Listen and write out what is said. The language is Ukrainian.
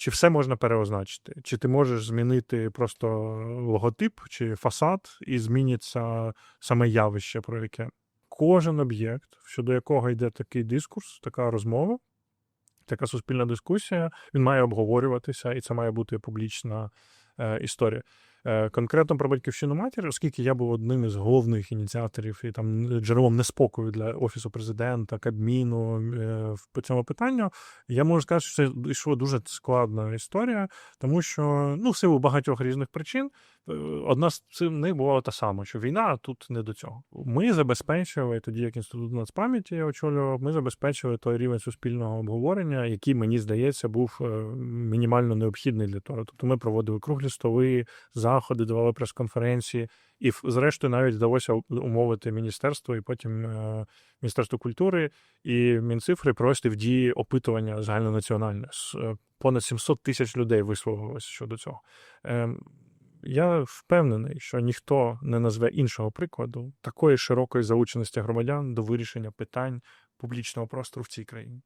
чи все можна переозначити? Чи ти можеш змінити просто логотип чи фасад, і зміниться саме явище, про яке кожен об'єкт, щодо якого йде такий дискурс, така розмова, така суспільна дискусія, він має обговорюватися, і це має бути публічна е, історія. Е, Конкретно про батьківщину матір, оскільки я був одним із головних ініціаторів і там джерелом неспокою для офісу президента, Кабміну е, в цьому питанню, я можу сказати, що це йшла дуже складна історія, тому що ну, в силу багатьох різних причин. е, Одна з цим них була та сама, що війна тут не до цього. Ми забезпечили тоді, як інститут нацпам'яті очолював, ми забезпечили той рівень суспільного обговорення, який мені здається був е, мінімально необхідний для того. Тобто ми проводили круглі столи, заходи, давали прес-конференції, і зрештою навіть вдалося умовити міністерство і потім е, Міністерство культури і Мінцифри провести в дії опитування загальнонаціональне. Е, Понад 700 тисяч людей висловилося щодо цього. Ем, Я впевнений, що ніхто не назве іншого прикладу такої широкої залученості громадян до вирішення питань публічного простору в цій країні.